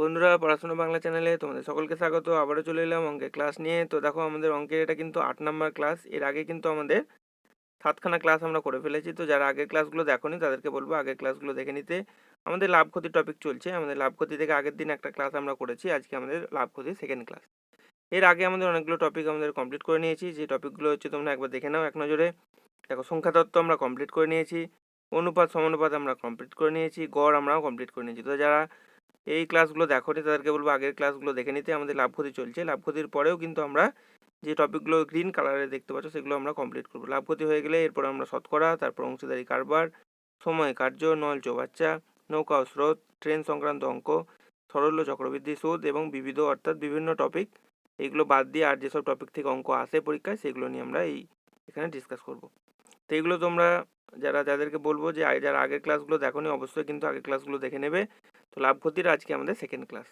বন্ধুরা, পড়াশোনা বাংলা চ্যানেলে তোমাদের সকলকে স্বাগত। আবারও চলে এলাম অঙ্কের ক্লাস নিয়ে। তো দেখো, আমাদের অঙ্কের এটা কিন্তু আট নাম্বার ক্লাস। এর আগে কিন্তু আমাদের সাতখানা ক্লাস আমরা করে ফেলেছি। তো যারা আগের ক্লাসগুলো দেখোনি, তাদেরকে বলব আগের ক্লাসগুলো দেখে নিতে। আমাদের লাভ ক্ষতির টপিক চলছে। আমাদের লাভ ক্ষতি থেকে আগের দিন একটা ক্লাস আমরা করেছি। আজকে আমাদের লাভ ক্ষতি সেকেন্ড ক্লাস এর আগে আমাদের অনেকগুলো টপিক আমাদের কমপ্লিট করে নিয়েছি। যে টপিকগুলো হচ্ছে তোমরা একবার দেখে নাও এক নজরে। দেখো, সংখ্যা তত্ত্ব আমরা কমপ্লিট করে নিয়েছি। অনুপাত, সমানুপাত আমরা কমপ্লিট করে নিয়েছি। গড় আমরাও কমপ্লিট করে নিয়েছি। তো যারা এই ক্লাসগুলো দেখো তাদেরকে বলব আগের ক্লাসগুলো দেখে নিতে, আমাদের লাভ ক্ষতি চলছে। লাভ ক্ষতির পরেও কিন্তু আমরা যে টপিকগুলো গ্রিন কালারে দেখতে পাচ্ছ, সেগুলো আমরা কমপ্লিট করব। লাভ ক্ষতি হয়ে গেলে এরপর আমরা শতকরা, তারপর অংশীদারি কারবার, সময় কার্য, নল চৌবাচ্চা, নৌকা স্রোত ট্রেন সংক্রান্ত অঙ্ক সরল ও চক্রবৃদ্ধি সুদ এবং বিবিধ অর্থাৎ বিভিন্ন টপিক এইগুলো বাদ দিয়ে আর যেসব টপিক থেকে অঙ্ক আসে পরীক্ষায়, সেগুলো নিয়ে আমরা এই এখানে ডিসকাস করব। তো এইগুলো তোমরা যারা, যাদেরকে বলব যে যারা আগের ক্লাসগুলো দেখোনি, অবশ্যই কিন্তু আগের ক্লাসগুলো দেখে নেবে। তো লাভ ক্ষতির আজকে আমাদের সেকেন্ড ক্লাস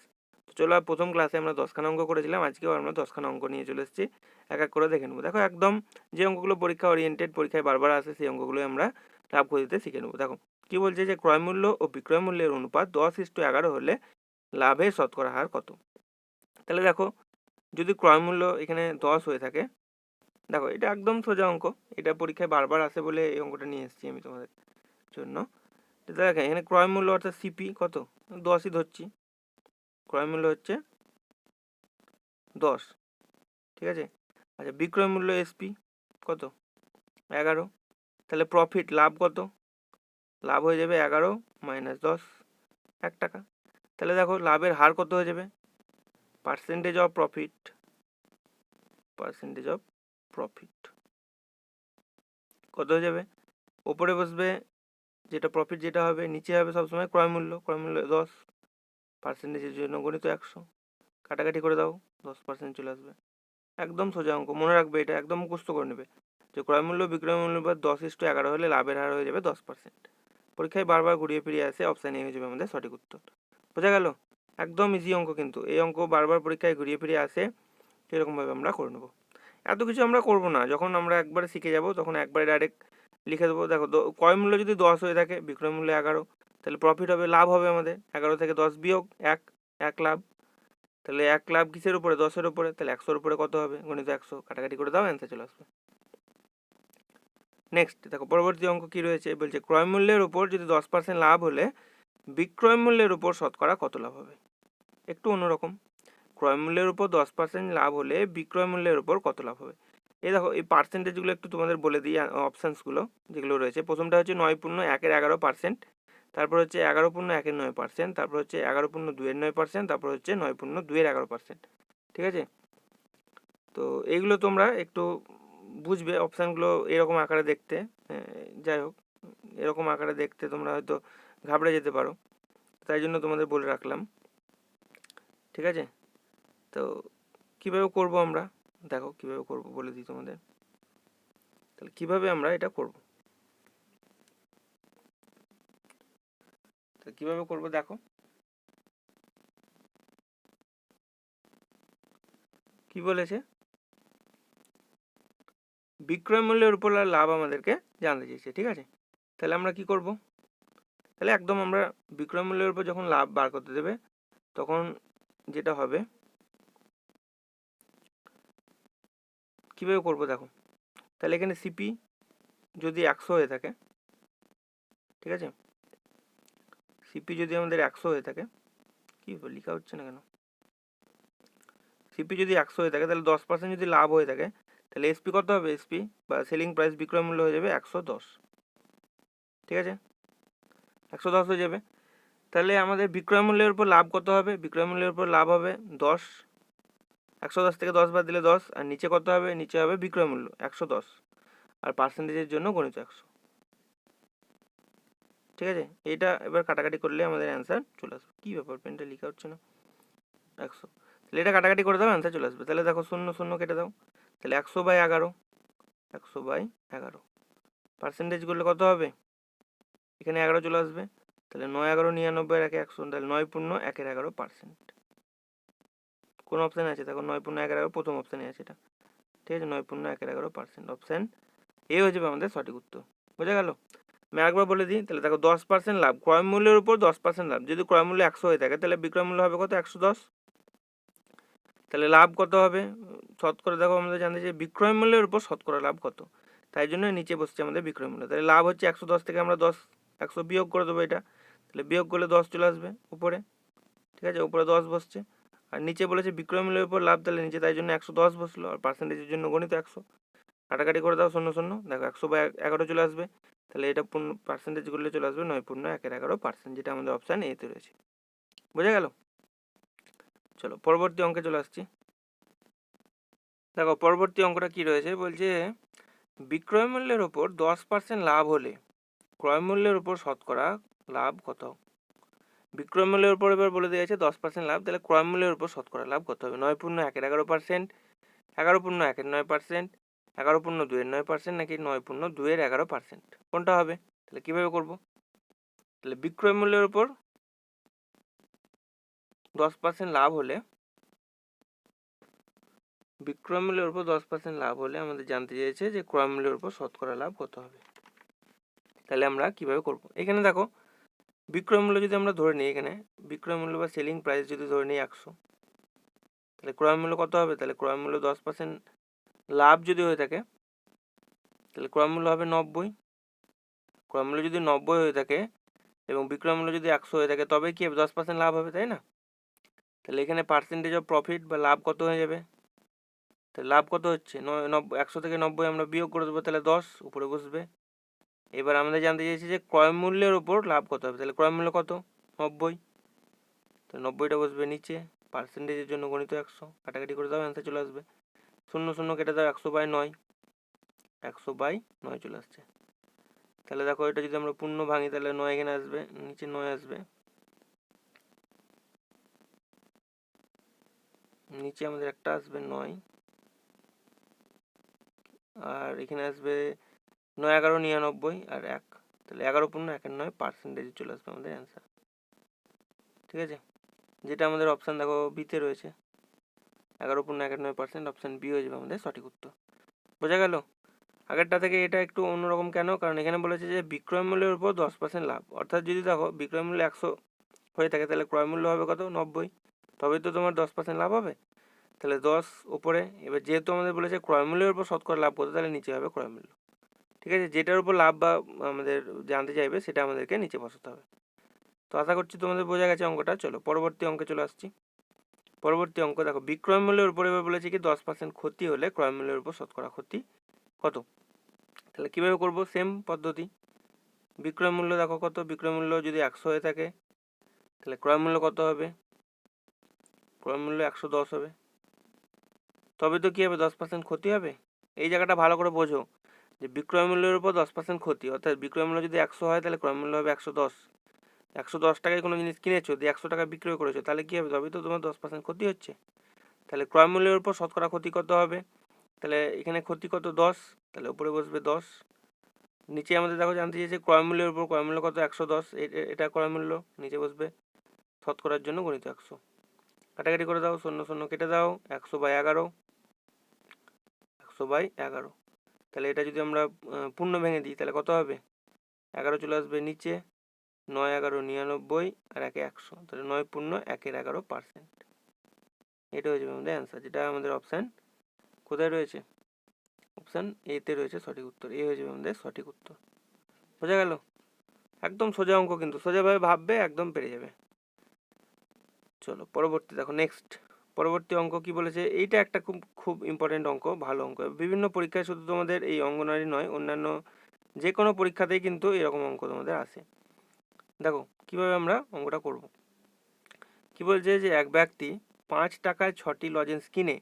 তো চলো প্রথম ক্লাসে আমরা দশখানা অঙ্ক করেছিলাম, আজকেও আমরা দশখানা অঙ্ক নিয়ে চলে এসেছি। এক এক করে দেখে নেব। দেখো, একদম যে অঙ্কগুলো পরীক্ষা ওরিয়েন্টেড পরীক্ষায় বারবার আসে, সেই অঙ্কগুলোই আমরা লাভ ক্ষতিতে শিখে নেব। দেখো, কি বলছে যে, ক্রয় মূল্য ও বিক্রয় মূল্যের অনুপাত দশ ইস্টু এগারো হলে লাভের শতকরা হার কত? তাহলে দেখো, যদি ক্রয় মূল্য এখানে দশ হয়ে থাকে দেখো, এটা একদম সোজা অঙ্ক। এটা পরীক্ষায় বারবার আসে বলে এই অঙ্কটা নিয়ে এসেছি আমি তোমাদের জন্য। তো দেখেন এখানে ক্রয় মূল্য অর্থাৎ সিপি কত? দশই ধরছি। ক্রয় মূল্য হচ্ছে দশ। ঠিক আছে? আচ্ছা বিক্রয় মূল্য এসপি কত? এগারো। তাহলে প্রফিট লাভ কত? লাভ হয়ে যাবে এগারো মাইনাস দশ, এক টাকা। তাহলে দেখো, লাভের হার কত হয়ে যাবে? Percentage of profit percentage of profit কত হয়ে যাবে? ওপরে বসবে যেটা প্রফিট যেটা হবে, নিচে হবে সবসময় ক্রয় মূল্য ক্রয় মূল্য দশ পার্সেন্টেজের জন্য গণিত একশো। কাটাকাটি করে দাও, দশ পার্সেন্ট চলে আসবে। একদম সোজা অঙ্ক, মনে রাখবে এটা, একদম মুখস্থ করে নেবে। যে ক্রয় মূল্য বিক্রয় মূল্য বা দশ ইস্টু এগারো হলে লাভের হার হয়ে যাবে দশ পার্সেন্ট পরীক্ষায় বারবার ঘুরিয়ে ফিরিয়ে আসে অপশান এ হয়ে যাবে আমাদের সঠিক উত্তর। বোঝা গেল? একদম ইজি অঙ্ক কিন্তু। এই অঙ্ক বারবার পরীক্ষায় ঘুরিয়ে ফিরিয়ে আসে, সেরকমভাবে আমরা করে নেব। এত কিছু আমরা করব না। যখন আমরা একবারে শিখে যাব, তখন একবারে ডাইরেক্ট লিখে দেবো। দেখো ক্রয় মূল্য যদি দশ হয়ে থাকে, বিক্রয় মূল্য এগারো, তাহলে প্রফিট হবে, লাভ হবে আমাদের। এগারো থেকে দশ বিয়োগ এক এক লাভ। তাহলে এক লাভ কিসের উপরে? দশের উপরে। তাহলে একশোর উপরে কত হবে? গণিত একশো। কাটাকাটি করে দাও অ্যান্সার চলে আসবে। নেক্সট দেখো, পরবর্তী অঙ্ক কি রয়েছে? বলছে, ক্রয় মূল্যের উপর যদি দশ পার্সেন্ট লাভ হলে, বিক্রয় মূল্যের উপর শতকরা কত লাভ হবে? একটু অন্যরকম। ক্রয় মূল্যের উপর দশ পার্সেন্ট লাভ হলে বিক্রয় মূল্যের উপর কত লাভ হবে? এই দেখো, এই পার্সেন্টেজগুলো একটু তোমাদের বলে দিই অপশানসগুলো যেগুলো রয়েছে। প্রথমটা হচ্ছে নয় পূর্ণ একের এগারো পার্সেন্ট তারপর হচ্ছে এগারো পূর্ণ একের নয় পার্সেন্ট তারপর হচ্ছে এগারো পূর্ণ দুয়ের নয় পার্সেন্ট তারপর হচ্ছে নয় পূর্ণ দুয়ের এগারো পার্সেন্ট ঠিক আছে? তো এইগুলো তোমরা একটু বুঝবে অপশানগুলো এরকম আকারে দেখতে যাই হোক, এরকম আকারে দেখতে তোমরা হয়তো ঘাবড়ে যেতে পারো, তাই জন্য তোমাদের বলে রাখলাম, ঠিক আছে? তো কীভাবে করব আমরা? দেখো কীভাবে করব বলে দিই তোমাদের। তাহলে কীভাবে আমরা এটা করব? তো কীভাবে করব দেখো। কি বলেছে? বিক্রয় মূল্যের উপর লাভ আমাদেরকে জানতে চেয়েছে, ঠিক আছে? তাহলে আমরা কি করব? তাহলে একদম আমরা বিক্রয় মূল্যের উপর যখন লাভ বার করতে দেবে, তখন যেটা হবে কীভাবে করব দেখো? তাহলে এখানে সিপি যদি একশো হয়ে থাকে, ঠিক আছে? সিপি যদি আমাদের একশো হয়ে থাকে, কি লেখা হচ্ছে না কেন? সিপি যদি একশো হয়ে থাকে, তাহলে দশ পার্সেন্ট যদি লাভ হয়ে থাকে, তাহলে এসপি কত হবে? এসপি বা সেলিং প্রাইস বিক্রয় মূল্য হয়ে যাবে একশো দশ। ঠিক আছে? একশো দশ হয়ে যাবে। তাহলে আমাদের বিক্রয় মূল্যের উপর লাভ কত হবে? বিক্রয় মূল্যের উপর লাভ হবে দশ। একশো দশ থেকে দশ বাদ দিলে দশ, আর নিচে কত হবে? নিচে হবে বিক্রয় মূল্য, একশো দশ। আর পার্সেন্টেজের জন্য গণিত একশো। ঠিক আছে? এইটা এবার কাটাকাটি করলে আমাদের অ্যান্সার চলে আসবে। কী ব্যাপার? পেনটা লেখা হচ্ছে না? একশো। তাহলে এটা কাটাকাটি করে দাও অ্যান্সার চলে আসবে। তাহলে দেখো, শূন্য শূন্য কেটে দাও। তাহলে একশো বাই এগারো। একশো বাই এগারো। পার্সেন্টেজ করলে কত হবে? এখানে এগারো চলে আসবে। তাহলে নয় এগারো নিরানব্বই একে একশো, তাহলে নয় পূর্ণ একের এগারো পার্সেন্ট কোন অপশানে আছে? দেখো নয় পূর্ণ এগারো প্রথম অপশানে আছে এটা। ঠিক আছে? নয় পূর্ণ একের এগারো পার্সেন্ট অপশান এ হয়ে যাবে আমাদের সঠিক উত্তর। বোঝা গেল? আমি একবার বলে দিই, তাহলে দেখো দশ পার্সেন্ট লাভ। ক্রয় মূল্যের উপর দশ পার্সেন্ট লাভ। যদি ক্রয় মূল্য একশো হয়ে থাকে, তাহলে বিক্রয় মূল্য হবে কত? একশো দশ। তাহলে লাভ কত হবে? শতকরা দেখো আমাদের জানতে চাই, বিক্রয় মূল্যের উপর শতকরা লাভ কত? তাই জন্য নিচে বসছে আমাদের বিক্রয় মূল্য। তাহলে লাভ হচ্ছে একশো দশ থেকে আমরা দশ, একশো বিয়োগ করে দেবো এটা। তাহলে বিয়োগ করলে দশ চলে আসবে উপরে। ঠিক আছে? উপরে দশ বসছে। আর নিচে বলেছে বিক্রয় মূল্যের উপর লাভ তাহলে নিচে তাই জন্য একশো দশ বসল, আর পার্সেন্টেজের জন্য গণিত একশো। কাটাকাটি করে দাও শূন্য শূন্য, দেখো একশো বা এগারো চলে আসবে। তাহলে এটা পূর্ণ পার্সেন্টেজ করলে চলে আসবে নয় পূর্ণ একের এগারো পার্সেন্ট যেটা আমাদের অপশান এতে রয়েছে। বোঝা গেল? চলো পরবর্তী অঙ্কে চলে আসছি। দেখো পরবর্তী অঙ্কটা কি রয়েছে? বলছে বিক্রয় মূল্যের ওপর দশ পার্সেন্ট লাভ হলে ক্রয় মূল্যের উপর শতকরা লাভ কত? বিক্রয় মূল্যের উপর এবার বলে দিয়েছে দশ পার্সেন্ট লাভ, তাহলে ক্রয় মূল্যের উপর শতকরা লাভ করতে হবে? নয় পূর্ণ একের এগারো পার্সেন্ট এগারো পূর্ণ একের নয় পার্সেন্ট এগারো পূর্ণ দুয়ের নয় পার্সেন্ট নাকি নয় পূর্ণ দুয়ের এগারো পার্সেন্ট কোনটা হবে? তাহলে কীভাবে করব? তাহলে বিক্রয় মূল্যের উপর দশ পার্সেন্ট লাভ হলে, বিক্রয় মূল্যের উপর দশ পার্সেন্ট লাভ হলে আমাদের জানতে চেয়েছে যে ক্রয় মূল্যের উপর শতকরা লাভ কত হবে। তাহলে আমরা কীভাবে করব? এখানে দেখো বিক্রয় মূল্য যদি আমরা ধরে নিই এখানে, বিক্রয় মূল্য বা সেলিং প্রাইস যদি ধরে নিই একশো, তাহলে ক্রয় মূল্য কত হবে? তাহলে ক্রয় মূল্য দশ পার্সেন্ট লাভ যদি হয়ে থাকে, তাহলে ক্রয় মূল্য হবে নব্বই। ক্রয় মূল্য যদি নব্বই হয়ে থাকে এবং বিক্রয় মূল্য যদি একশো হয়ে থাকে তবে কি দশ পার্সেন্ট লাভ হবে, তাই না? তাহলে এখানে পার্সেন্টেজ অফ প্রফিট বা লাভ কত হয়ে যাবে? তাহলে লাভ কত হচ্ছে? নব্বই একশো থেকে নব্বই আমরা বিয়োগ করে দেবো, তাহলে দশ, উপরে বসবে এবার আমাদের জানতে চাইছি যে ক্রয় মূল্যের ওপর লাভ কত হবে। তাহলে ক্রয় মূল্য কত? নব্বই। তো নব্বইটা বসবে নিচে পার্সেন্টেজের জন্য গণিত একশো। কাটাকাটি করে দাও অ্যান্সার চলে আসবে। শূন্য শূন্য কেটে দাও, একশো বাই নয়। একশো বাই নয় চলে আসছে। তাহলে দেখো, এটা যদি আমরা পূর্ণ ভাঙি, তাহলে নয় এখানে আসবে, নিচে নয় আসবে। নিচে আমাদের একটা আসবে নয়। আর এখানে আসবে নয় এগারো নিরানব্বই আর এক। তাহলে এগারো পূর্ণ একের নয় পার্সেন্টেজ চলে আসবে আমাদের অ্যান্সার ঠিক আছে? যেটা আমাদের অপশান দেখো বিতে রয়েছে। এগারো পূর্ণ একের নয় পার্সেন্ট অপশান বি হয়ে যাবে আমাদের সঠিক উত্তর। বোঝা গেল? আগেরটা থেকে এটা একটু অন্যরকম কেন? কারণ এখানে বলেছে যে বিক্রয় মূল্যের উপর দশ পার্সেন্ট লাভ। অর্থাৎ যদি দেখো বিক্রয় মূল্য একশো হয়ে থাকে, তাহলে ক্রয় মূল্য হবে কত? নব্বই। তবেই তো তোমার দশ পার্সেন্ট লাভ হবে। তাহলে দশ উপরে, এবার যেহেতু আমাদের বলেছে ক্রয় মূল্যের উপর শতকরা লাভ করতে, তাহলে নিচে হবে ক্রয় মূল্য। ঠিক আছে? যেটার উপর লাভ বা আমাদের জানতে চাইবে, সেটা আমাদেরকে নিচে বসাতে হবে। তো আশা করছি তোমাদের বোঝা গেছে অঙ্কটা। চলো, পরবর্তী অঙ্কে চলে আসছি। পরবর্তী অঙ্ক দেখো, বিক্রয় মূল্যের উপর এবার বলেছে কি, দশ পার্সেন্ট ক্ষতি হলে ক্রয় মূল্যের উপর শতকরা ক্ষতি। কত? তাহলে কীভাবে করব? সেম পদ্ধতি। বিক্রয় মূল্য দেখো কত? বিক্রয় মূল্য যদি একশো হয়ে থাকে, তাহলে ক্রয় মূল্য কত হবে? ক্রয় মূল্য একশো দশ হবে। তবে তো কী হবে? দশ পার্সেন্ট ক্ষতি হবে? এই জায়গাটা ভালো করে বোঝো। যে বিক্রয় মূল্যের উপর দশ পার্সেন্ট ক্ষতি, অর্থাৎ বিক্রয় মূল্য যদি একশো হয়, তাহলে ক্রয় মূল্য হবে একশো দশ। একশো দশ টাকায় কোনো জিনিস কিনেছো, দিয়ে একশো টাকা বিক্রয় করেছ, তাহলে কী হবে? তবে তো তোমার দশ পার্সেন্ট ক্ষতি হচ্ছে। তাহলে ক্রয় মূল্যের উপর শতকরা ক্ষতি কত হবে? তাহলে এখানে ক্ষতি কত? দশ। তাহলে উপরে বসবে দশ। নিচে আমাদের দেখো জানতে চেয়েছে ক্রয় মূল্যের উপর ক্রয় মূল্য কত? একশো দশ। এটা ক্রয় মূল্য। নিচে বসবে শতকরার জন্য গণিত একশো। কাটাকাটি করে দাও, শূন্য শূন্য কেটে দাও, একশো বাই এগারো। একশো বাই এগারো। তাহলে এটা যদি আমরা পূর্ণ ভেঙে দিই, তাহলে কত হবে? এগারো চলে আসবে নিচে, নয় এগারো নিরানব্বই আর একে একশো। তাহলে নয় পূর্ণ একের এগারো পার্সেন্ট এটা হয়ে যাবে আমাদের অ্যান্সার যেটা আমাদের অপশান কোথায় রয়েছে? অপশান এতে রয়েছে সঠিক উত্তর। এ হয়ে যাবে আমাদের সঠিক উত্তর। বোঝা গেল। একদম সোজা অঙ্ক কিন্তু। সোজাভাবে ভাববে, একদম পেরে যাবে। চলো, পরবর্তী দেখো নেক্সট পরবর্তী অঙ্ক কি বলেছে? এইটা একটা খুব খুব ইম্পর্টেন্ট অঙ্ক, ভালো অঙ্ক। বিভিন্ন পরীক্ষায় শুধু তোমাদের এই অঙ্গনারী নয়, অন্যান্য যে কোনো পরীক্ষাতেই কিন্তু এরকম অঙ্ক তোমাদের আসে। দেখো, কীভাবে আমরা অঙ্কটা করব? কি বলছে যে এক ব্যক্তি পাঁচ টাকায় ছটি লজেন্স কিনে,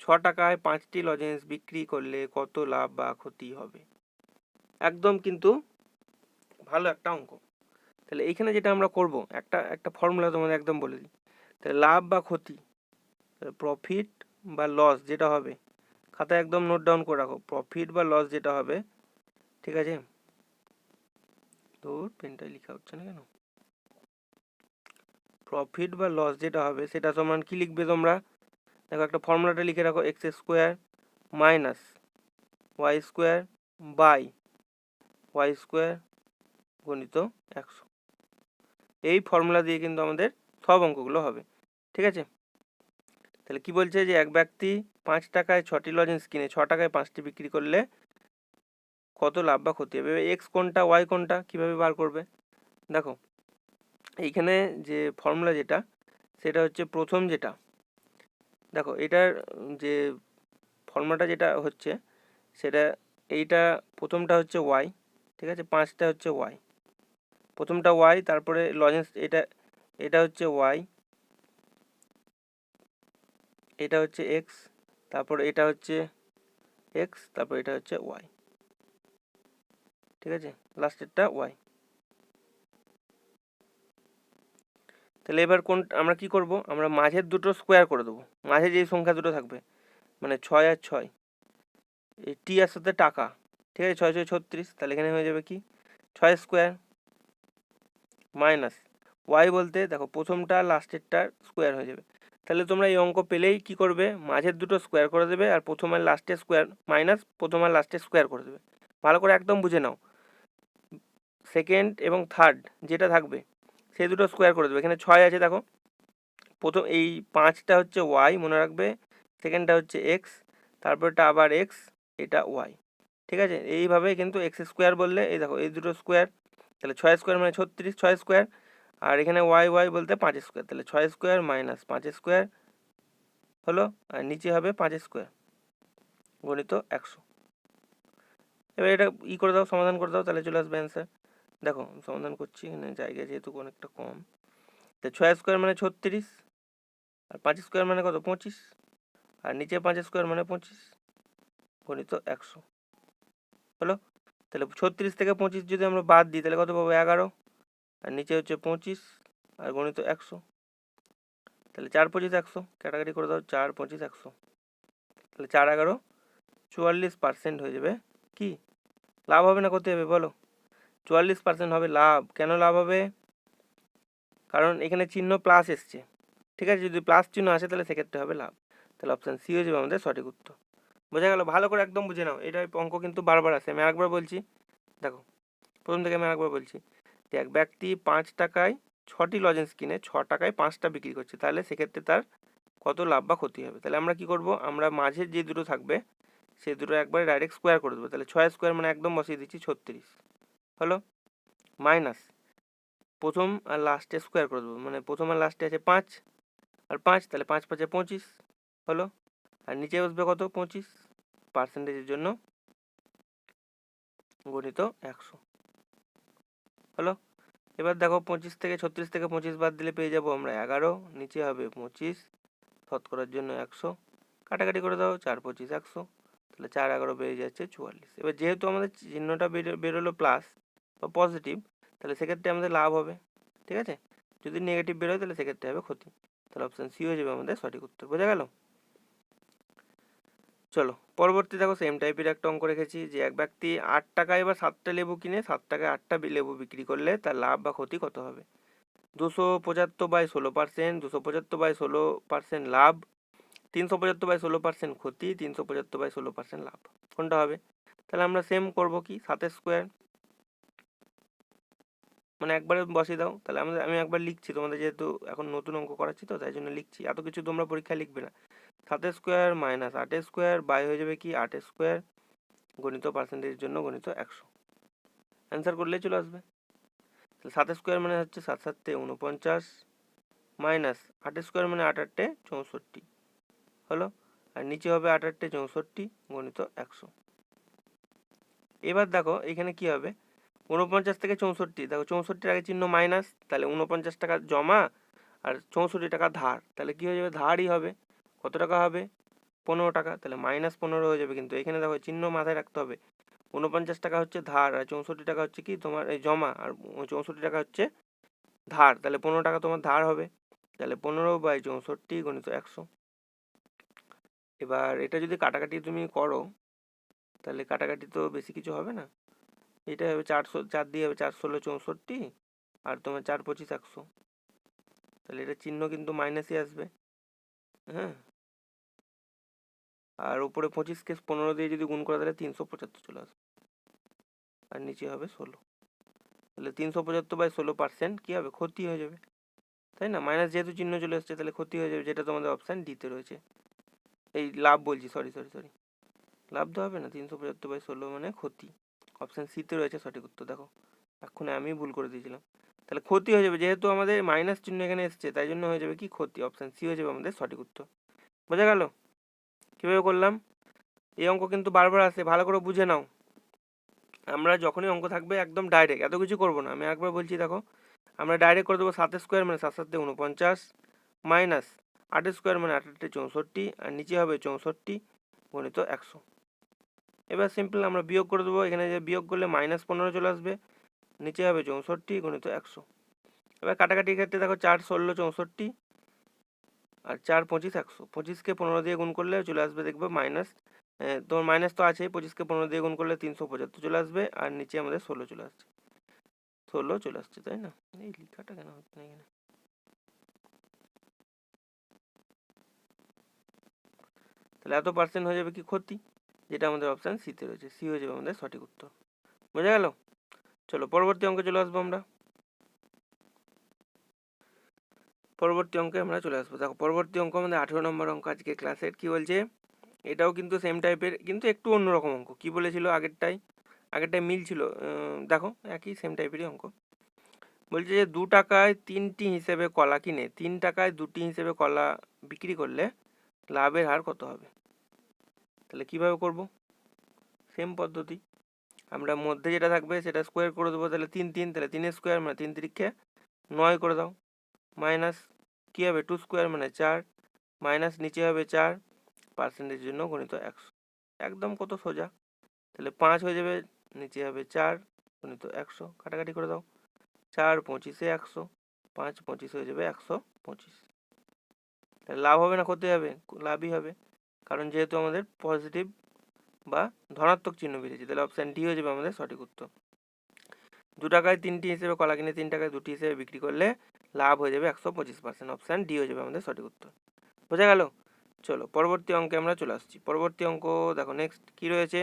ছ টাকায় পাঁচটি লজেন্স বিক্রি করলে কত লাভ বা ক্ষতি হবে? একদম কিন্তু ভালো একটা অঙ্ক। তাহলে এইখানে যেটা আমরা করব, একটা একটা ফর্মুলা তোমাদের একদম বলে দিই। তাহলে লাভ বা ক্ষতি প্রফিট বা লস যেটা হবে খাতায় একদম নোট ডাউন করে রাখো প্রফিট বা লস যেটা হবে, ঠিক আছে? তোর পেনটাই লেখা হচ্ছে না কেন? প্রফিট বা লস যেটা হবে, সেটা সমান কি লিখবে তোমরা? দেখো একটা ফর্মুলাটা লিখে রাখো x square minus y square by y square গণিত একশো। এই ফর্মুলা দিয়ে কিন্তু আমাদের সব অঙ্কগুলো হবে, ঠিক আছে? তাহলে কি বলছে যে এক ব্যক্তি পাঁচ টাকায় ছটি লজেন্স কিনে, ছ টাকায় পাঁচটি বিক্রি করলে কত লাভ বা ক্ষতি হবে? এক্স কোনটা ওয়াই কোনটা, কীভাবে বার করবে? দেখো, এইখানে যে ফর্মুলা যেটা, সেটা হচ্ছে প্রথম যেটা, দেখো এটার যে ফর্মুলাটা যেটা হচ্ছে, সেটা এইটা প্রথমটা হচ্ছে ওয়াই ঠিক আছে? পাঁচটা হচ্ছে ওয়াই প্রথমটা ওয়াই তারপরে লজেন্স এটা এটা হচ্ছে ওয়াই এটা হচ্ছে এক্স তারপর এটা হচ্ছে এক্স তারপর এটা হচ্ছে ওয়াই ঠিক আছে? লাস্টেরটা ওয়াই তাহলে এবার কোন, আমরা কি করব? আমরা মাঝের দুটো স্কোয়ার করে দেবো। মাঝে যেই সংখ্যা দুটো থাকবে মানে ছয় আর ছয়, এই টি আর সাথে টাকা, ঠিক আছে? ছয় ছয় ছত্রিশ, তাহলে এখানে হয়ে যাবে কি? ছয় স্কোয়ার মাইনাস ওয়াই বলতে, দেখো প্রথমটা লাস্টেরটার স্কোয়ার হয়ে যাবে। তাহলে তোমরা এই অঙ্ক পেলেই কি করবে? মাঝের দুটো স্কোয়ার করে দেবে আর প্রথম আর লাস্টের স্কোয়ার মাইনাস প্রথম আর লাস্টের স্কোয়ার করে দেবে। ভালো করে একদম বুঝে নাও। সেকেন্ড এবং থার্ড যেটা থাকবে সেই দুটো স্কোয়ার করে দেবে। এখানে ছয় আছে দেখো। প্রথম এই পাঁচটা হচ্ছে ওয়াই মনে রাখবে। সেকেন্ডটা হচ্ছে এক্স তারপরটা আবার এক্স এটা ওয়াই ঠিক আছে? এইভাবে কিন্তু এক্স স্কোয়ার বললে, এই দেখো, এই দুটো স্কোয়ার তাহলে ছয় স্কোয়ার মানে ছত্রিশ, ছয় স্কোয়ার আর এখানে ওয়াই ওয়াই বলতে পাঁচ স্কোয়ার তাহলে ছয় স্কোয়ার মাইনাস পাঁচ স্কোয়ার হলো, আর নিচে হবে পাঁচ স্কোয়ার গণিত একশো। এবার এটা ই করে দাও, সমাধান করে দাও, তাহলে চলে আসবে অ্যান্সার দেখো সমাধান করছি, এখানে জায়গা যেহেতু অনেকটা কম। তো ছয় স্কোয়ার মানে ছত্রিশ, আর পাঁচ স্কোয়ার মানে কত? পঁচিশ, আর নিচে পাঁচ স্কোয়ার মানে পঁচিশ, গণিত একশো। হলো? তাহলে ছত্রিশ থেকে পঁচিশ যদি আমরা বাদ দিই, তাহলে কত পাবো? এগারো। আর নিচে হচ্ছে পঁচিশ আর গণিত একশো। তাহলে চার পঁচিশ একশো, ক্যাটাগরি করে দাও চার পঁচিশ একশো। তাহলে চার এগারো, চুয়াল্লিশ পার্সেন্ট হয়ে যাবে। কি? লাভ হবে না করতে হবে, বলো। চুয়াল্লিশ পার্সেন্ট হবে লাভ। কেন লাভ হবে? কারণ এখানে চিহ্ন প্লাস এসছে। ঠিক আছে, যদি প্লাস চিহ্ন আসে তাহলে সেক্ষেত্রে হবে লাভ। তাহলে অপশান সি হয়ে যাবে আমাদের সঠিক উত্তর। বোঝা গেল? ভালো করে একদম বুঝে নাও। এটা অঙ্ক কিন্তু বারবার আসে। আমি আরেকবার বলছি, দেখো, প্রথম থেকে আমি আরেকবার বলছি। এক ব্যক্তি পাঁচ টাকায় ছটি লজেন্স কিনে ছ টাকায় পাঁচটা বিক্রি করছে, তাহলে সেক্ষেত্রে তার কত লাভ বা ক্ষতি হবে? তাহলে আমরা কি করব? আমরা মাঝের যে দুটো থাকবে, সে দুটো একবারে ডাইরেক্ট স্কোয়ার করে দেবো। তাহলে ছয় স্কোয়ার মানে একদম বসিয়ে দিচ্ছি ছত্রিশ। হলো? মাইনাস প্রথম আর লাস্টে স্কোয়ার করে দেবো। মানে প্রথম আর লাস্টে আছে পাঁচ। আর পাঁচ, তাহলে পাঁচ পাঁচে পঁচিশ। হলো? আর নিচে বসবে কত? পঁচিশ। পার্সেন্টেজের জন্য গণিত একশো। হলো? এবার দেখো পঁচিশ থেকে ছত্রিশ থেকে পঁচিশ বাদ দিলে পেয়ে যাব আমরা এগারো, নিচে হবে পঁচিশ, শতকরার জন্য একশো, কাটাকাটি করে দাও চার, পঁচিশ, একশো, তাহলে চার, এগারো বেড়ে যাচ্ছে চুয়াল্লিশ। এবার যেহেতু আমাদের চিহ্নটা বেরো, বেরোলো প্লাস বা পজিটিভ তাহলে সেক্ষেত্রে আমাদের লাভ হবে, ঠিক আছে? যদি নেগেটিভ বেরোয় তাহলে সেক্ষেত্রে হবে ক্ষতি, তাহলে অপশান সি হয়ে যাবে আমাদের সঠিক উত্তর, বোঝা গেল? চলো, পরবর্তী দেখো সেম টাইপের একটা অঙ্ক রেখেছি, যে এক ব্যক্তি আট টাকায় বা সাতটা লেবু কিনে, সাত টাকায় আটটা লেবু বিক্রি করলে তার লাভ বা ক্ষতি কত হবে? দুশো পঁচাত্তর বাই ষোলো পার্সেন্ট দুশো পঁচাত্তর বাই ষোলো পার্সেন্ট লাভ, তিনশো পঁচাত্তর বাই ষোলো পার্সেন্ট ক্ষতি, তিনশো পঁচাত্তর বাই ষোলো পার্সেন্ট লাভ। কোনটা হবে? তাহলে আমরা সেম করব কি? সাতের স্কোয়ার মানে একবারে বসিয়ে দাও। তাহলে আমাদের আমি একবার লিখছি, তোমাদের যেহেতু এখন নতুন অঙ্ক করাচ্ছি তো, তাই জন্য লিখছি। এত কিছু তোমরা পরীক্ষায় লিখবে না। সাতের স্কোয়ার মাইনাস আটের স্কোয়ার বাই হয়ে যাবে কি? আটের স্কোয়ার গণিত পার্সেন্টেজের জন্য গণিত একশো। অ্যান্সার করলেই চলে আসবে। সাতের স্কোয়ার মানে হচ্ছে সাত সাতটে উনপঞ্চাশ মাইনাস আটের স্কোয়ার মানে আট আটটে চৌষট্টি। হলো? আর নিচে হবে আট আটটে চৌষট্টি গণিত একশো। এবার দেখো এখানে কি হবে? উনপঞ্চাশ থেকে চৌষট্টি। দেখো চৌষট্টির আগে চিহ্ন মাইনাস, তাহলে উনপঞ্চাশ টাকা জমা আর চৌষট্টি টাকা ধার। তাহলে কী হয়ে যাবে? ধারই হবে। কত টাকা হবে? পনেরো টাকা। তাহলে মাইনাস পনেরো হয়ে যাবে কিন্তু। এখানে দেখো চিহ্ন মাথায় রাখতে হবে। উনপঞ্চাশ টাকা হচ্ছে ধার আর চৌষট্টি টাকা হচ্ছে কি? তোমার এই জমা। আর চৌষট্টি টাকা হচ্ছে ধার। তাহলে পনেরো টাকা তোমার ধার হবে। তাহলে পনেরো বাই চৌষট্টি গণিত একশো। এবার এটা যদি কাটাকাটি তুমি করো, তাহলে কাটাকাটি তো বেশি কিছু হবে না। এটা হবে চারশো, চার দিয়ে হবে চার ষোলো চৌষট্টি আর তোমার চার পঁচিশ একশো। তাহলে এটা চিহ্ন কিন্তু মাইনাসই আসবে। হ্যাঁ? আর উপরে পঁচিশকে পনেরো দিয়ে যদি গুণ করা, তাহলে তিনশো পঁচাত্তর চলে আসবে। আর নিচে হবে ষোলো। তাহলে তিনশো পঁচাত্তর বাই ষোলো পার্সেন্ট কী হবে? ক্ষতি হয়ে যাবে। তাই না? মাইনাস যেহেতু চিহ্ন চলে এসছে, তাহলে ক্ষতি হয়ে যাবে, যেটা তোমাদের অপশান ডিতে রয়েছে। এই লাভ বলছি সরি সরি সরি লাভ তো হবে না, তিনশো পঁচাত্তর বাই ষোলো মানে ক্ষতি। অপশান সিতে রয়েছে সঠিক উত্তর, দেখো। এক্ষুনি আমি ভুল করে দিয়েছিলাম। তাহলে ক্ষতি হয়ে যাবে, যেহেতু আমাদের মাইনাস চিহ্ন এখানে এসছে, তাই জন্য হয়ে যাবে কি ক্ষতি? অপশান সি হয়ে যাবে আমাদের সঠিক উত্তর। বোঝা গেল? কীভাবে করলাম? এই অঙ্ক কিন্তু বারবার আসে, ভালো করে বুঝে নাও। আমরা যখনই অঙ্ক থাকবে একদম ডাইরেক্ট এত কিছু করব না। আমি একবার বলছি, দেখো, আমরা ডাইরেক্ট করে দেবো সাতের স্কোয়ার মানে সাত সাতে উনপঞ্চাশ মাইনাস আটের স্কোয়ার মানে আটেরটে চৌষট্টি, আর নিচে হবে চৌষট্টি গণিত একশো। এবার সিম্পল আমরা বিয়োগ করে দেবো, এখানে যে বিয়োগ করলে মাইনাস পনেরো চলে আসবে, নিচে হবে চৌষট্টি গণিত একশো। এবার কাটাকাটির ক্ষেত্রে দেখো চার ষোলো চৌষট্টি আর চার পঁচিশ একশো। পঁচিশকে পনেরো দিয়ে গুণ করলে চলে আসবে দেখবে মাইনাস তোমার মাইনাস তো আছেই, পঁচিশকে পনেরো দিয়ে গুণ করলে তিনশো পঁচাত্তর চলে আসবে, আর নিচে আমাদের ষোলো চলে আসছে। ষোলো চলে আসছে, তাই না? এই লেখাটা কেন হচ্ছে না তাহলে এত পার্সেন্ট হয়ে যাবে কি ক্ষতি? যেটা আমাদের অপশান সিতে রয়েছে। সি হয়ে যাবে আমাদের সঠিক উত্তর। বোঝা গেল? চলো পরবর্তী অঙ্কে চলে আসব আমরা। পরবর্তী অঙ্কে আমরা চলে আসব। দেখো, পরবর্তী অঙ্ক আমাদের আঠেরো নম্বর অঙ্ক। আজকে ক্লাসের কি বলছে? এটাও কিন্তু সেম টাইপের কিন্তু একটু অন্যরকম অঙ্ক। কি বলেছিল আগেরটাই? আগেরটাই মিল ছিল। দেখো, একই সেম টাইপেরই অঙ্ক। বলছে যে, দু টাকায় তিনটি হিসেবে কলা কিনে, তিন টাকায় দুটি হিসেবে কলা বিক্রি করলে লাভের হার কত হবে? তাহলে কীভাবে করব? সেম পদ্ধতি। আমরা মধ্যে যেটা থাকবে সেটা স্কোয়ার করে দেবো, তাহলে তিন তিন, তাহলে তিনের স্কোয়ার মানে তিন তিরিখে নয় করে দাও। মাইনাস কী হবে? টু স্কোয়ার মানে চার। মাইনাস নিচে হবে চার। পার্সেন্টের জন্য গণিত একশো। একদম কত সোজা? তাহলে পাঁচ হয়ে যাবে, নিচে হবে চার, গণিত একশো। কাটাকাটি করে দাও। চার পঁচিশে একশো, পাঁচ পঁচিশ হয়ে যাবে একশো পঁচিশ। তাহলে লাভ হবে না, ক্ষতি হবে, লাভই হবে। কারণ যেহেতু আমাদের পজিটিভ বা ধনাত্মক চিহ্ন বেরিয়েছে, তাহলে অপশান ডি হয়ে যাবে আমাদের সঠিক উত্তর। দু টাকায় তিনটি হিসেবে কলা কিনে তিন টাকায় দুটি হিসেবে বিক্রি করলে লাভ হয়ে যাবে একশো পঁচিশ পার্সেন্ট অপশান ডি হয়ে যাবে আমাদের সঠিক উত্তর। বোঝা গেল? চলো, পরবর্তী অঙ্কে আমরা চলে আসছি। পরবর্তী অঙ্ক, দেখো নেক্সট কি রয়েছে?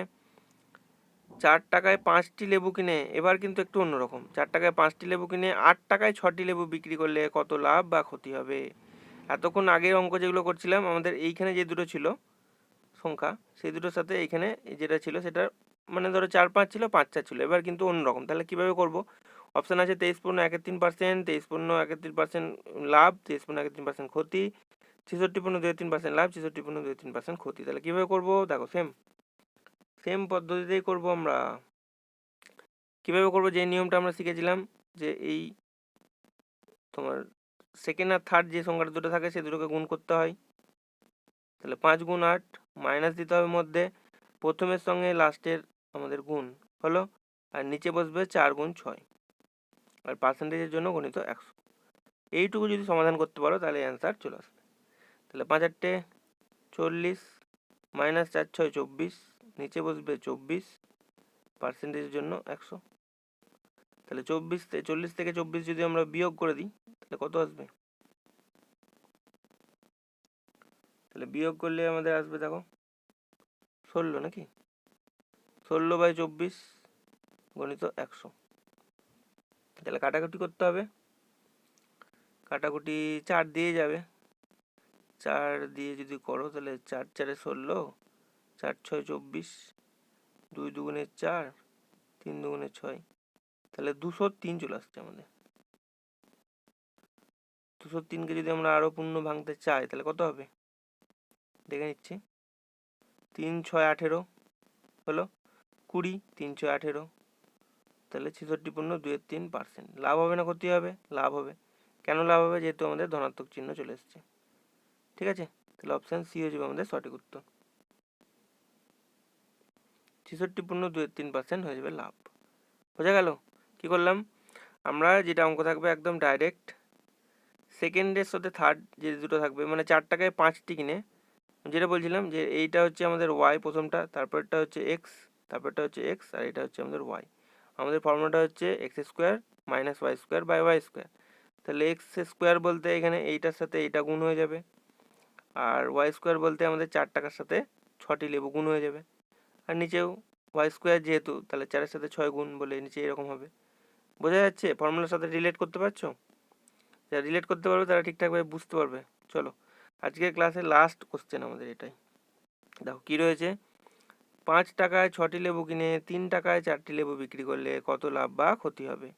চার টাকায় পাঁচটি লেবু কিনে, এবার কিন্তু একটু অন্যরকম। চার টাকায় পাঁচটি লেবু কিনে, আট টাকায় ছটি লেবু বিক্রি করলে কত লাভ বা ক্ষতি হবে? এতক্ষণ আগের অঙ্ক যেগুলো করছিলাম, আমাদের এইখানে যে দুটো ছিল সংখ্যা, সেই দুটোর সাথে এইখানে যেটা ছিল সেটা মানে ধরো চার পাঁচ ছিল পাঁচ চার ছিল। এবার কিন্তু অন্যরকম। তাহলে কীভাবে করব? অপশান আছে তেইশ পূর্ণ একের তিন পার্সেন্ট তেইশ পূর্ণ একের তিন পার্সেন্ট লাভ, তেইশ পূর্ণ একের তিন পার্সেন্ট ক্ষতি, ছেষট্টি পূর্ণ দুই তিন পার্সেন্ট লাভ, ছেষট্টি পূর্ণ দুই তিন পার্সেন্ট ক্ষতি। তাহলে কীভাবে করব? দেখো সেম সেম পদ্ধতিতেই করব আমরা। কীভাবে করব? যে নিয়মটা আমরা শিখেছিলাম, যে এই তোমার সেকেন্ড আর থার্ড যে সংখ্যাটা দুটো থাকে, সে দুটোকে গুণ করতে হয়। তাহলে পাঁচ গুণ আট মাইনাস দিতে হবে মধ্যে। প্রথমের সঙ্গে লাস্টের আমাদের গুণ হলো, আর নিচে বসবে চার গুণ ছয়। আর পার্সেন্টেজের জন্য গণিত একশো। এইটুকু যদি সমাধান করতে পারো, তাহলে অ্যান্সার চলে আসবে। তাহলে পাঁচ আটটে চল্লিশ মাইনাস চার ছয় চব্বিশ, নিচে বসবে চব্বিশ পার্সেন্টেজের জন্য একশো। তাহলে চব্বিশ চল্লিশ থেকে চব্বিশ যদি আমরা বিয়োগ করে দিই, তাহলে কত আসবে? তাহলে বিয়োগ করলে আমাদের আসবে দেখো, ষোলো নাকি? ষোলো বাই চব্বিশ গণিত একশো। তাহলে কাটাকুটি করতে হবে। কাটাকুটি চার দিয়ে যাবে। চার দিয়ে যদি করো তাহলে চার চারে ষোলো, চার ছয় চব্বিশ, দুই দুগুণে চার, তিন দুগুণে ছয়, তাহলে দুশো তিন চলে আসছে আমাদের। দুশো তিনকে যদি আমরা আরও পূর্ণ ভাঙতে চাই, তাহলে কত হবে? দেখে নিচ্ছি। তিন ছয় আঠেরো হলো কুড়ি, তিন ছয় আঠেরো তাহলে ছেষট্টি পূর্ণ দুয়ের তিন পার্সেন্ট লাভ হবে না ক্ষতি হবে? লাভ হবে। কেন লাভ হবে? যেহেতু আমাদের ধনাত্মক চিহ্ন চলে এসছে। ঠিক আছে? তাহলে অপশান সি হয়ে যাবে আমাদের সঠিক উত্তর। ছেষট্টি পূর্ণ দুয়ের তিন পার্সেন্ট হয়ে যাবে লাভ। বোঝা গেল? কী করলাম? আমরা যেটা অঙ্ক থাকবে একদম ডাইরেক্ট সেকেন্ডের সাথে থার্ড যে দুটো থাকবে মানে চার টাকায় পাঁচটি কিনে, যেটা বলছিলাম যে এইটা হচ্ছে আমাদের ওয়াই প্রথমটা, তারপরটা হচ্ছে এক্স তারপরটা হচ্ছে এক্স আর এটা হচ্ছে আমাদের ওয়াই আমাদের ফর্মুলাটা হচ্ছে x square minus y square by y square. তাহলে এক্স স্কোয়ার বলতে এখানে এইটার সাথে এইটা গুণ হয়ে যাবে। আর ওয়াই স্কোয়ার বলতে আমাদের চার টাকার সাথে ছটি লেবু গুণ হয়ে যাবে। আর নিচেও ওয়াই স্কোয়ার যেহেতু, তাহলে চারের সাথে ছয় গুণ বলে নিচে এরকম হবে। বোঝা যাচ্ছে? ফর্মুলার সাথে রিলেট করতে পারছ? যারা রিলেট করতে পারবে, তারা ঠিকঠাকভাবে বুঝতে পারবে। চলো, আজকের ক্লাসের লাস্ট কোশ্চেন আমাদের এটাই। দেখো, কী রয়েছে? পাঁচ টাকায় ছটি লেবু কিনে তিন টাকায় চারটি লেবু বিক্রি করলে কত লাভ বা ক্ষতি হবে?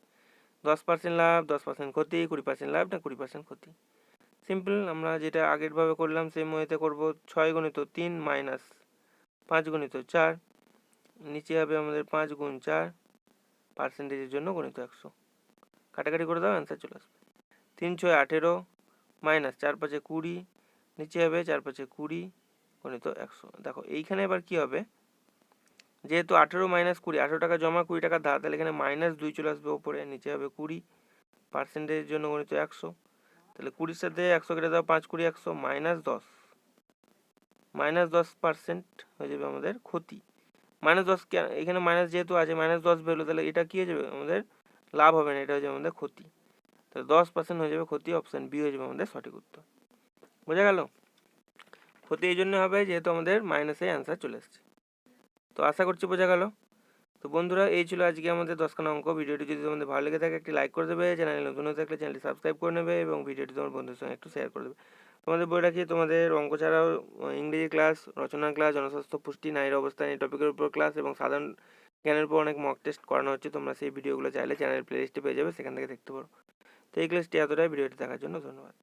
দশ পার্সেন্ট লাভ, দশ পার্সেন্ট ক্ষতি, কুড়ি পার্সেন্ট লাভ না কুড়ি পার্সেন্ট ক্ষতি? সিম্পল আমরা যেটা আগেরভাবে করলাম সেই ময়েতে করব, ছয় গণিত তিন মাইনাস পাঁচ গণিত চার, নিচে হবে আমাদের পাঁচ গুণ চার পার্সেন্টেজের জন্য গণিত একশো। কাটাকাটি করে দাও অ্যান্সার চলে আসবে। তিন ছয় আঠেরো মাইনাস চার পাঁচে কুড়ি, নিচে হবে চার পাঁচে কুড়ি, গণিত একশো। দেখো, এইখানে এবার কি হবে? যেহেতু আঠেরো মাইনাস কুড়ি, আঠেরো টাকা জমা, কুড়ি টাকা ধার, তাহলে এখানে মাইনাস দুই চলে আসবে, ওপরে নিচে হবে কুড়ি। পার্সেন্টেজের জন্য গণিত একশো। তাহলে কুড়ির সাথে একশো কেটে দাও, পাঁচ কুড়ি একশো মাইনাস দশ। মাইনাস দশ পার্সেন্ট হয়ে যাবে আমাদের ক্ষতি। মাইনাস দশ এখানে মাইনাস যেহেতু আছে মাইনাস দশ বেরোলো, তাহলে এটা কী হয়ে যাবে? আমাদের লাভ হবে না, এটা হয়ে যাবে আমাদের ক্ষতি। তাহলে দশ পার্সেন্ট হয়ে যাবে ক্ষতি অপশান বি হয়ে যাবে আমাদের সঠিক উত্তর। বোঝা গেল? ক্ষতি এই জন্য হবে, যেহেতু আমাদের মাইনাসে অ্যান্সার চলে এসছে। তো আশা করছি বোঝা গেল। তো বন্ধুরা, এই ছিল আজকে আমাদের দশখানা অঙ্ক। ভিডিওটি যদি তোমাদের ভালো লেগে থাকে, একটি লাইক করে দেবে। চ্যানেলে নতুন হয়ে থাকলে চ্যানেলটি সাবস্ক্রাইব করে নেবে এবং ভিডিওটি তোমার বন্ধুদের সঙ্গে একটু শেয়ার করে দেবে। তোমাদের বই রাখি, তোমাদের অঙ্ক ছাড়াও ইংরেজি ক্লাস রচনা ক্লাস জনস্বাস্থ্য পুষ্টি, নারীর অবস্থান এই টপিকের উপর ক্লাস এবং সাধারণ জ্ঞানের উপর অনেক মক টেস্ট করানো হচ্ছে। তোমরা সেই ভিডিওগুলো চাইলে চ্যানেলের প্লেলিস্টে পেয়ে যাবে, সেখান থেকে দেখতে পারো। তো এই ক্লাসটি এতটাই। ভিডিওটি দেখার জন্য ধন্যবাদ।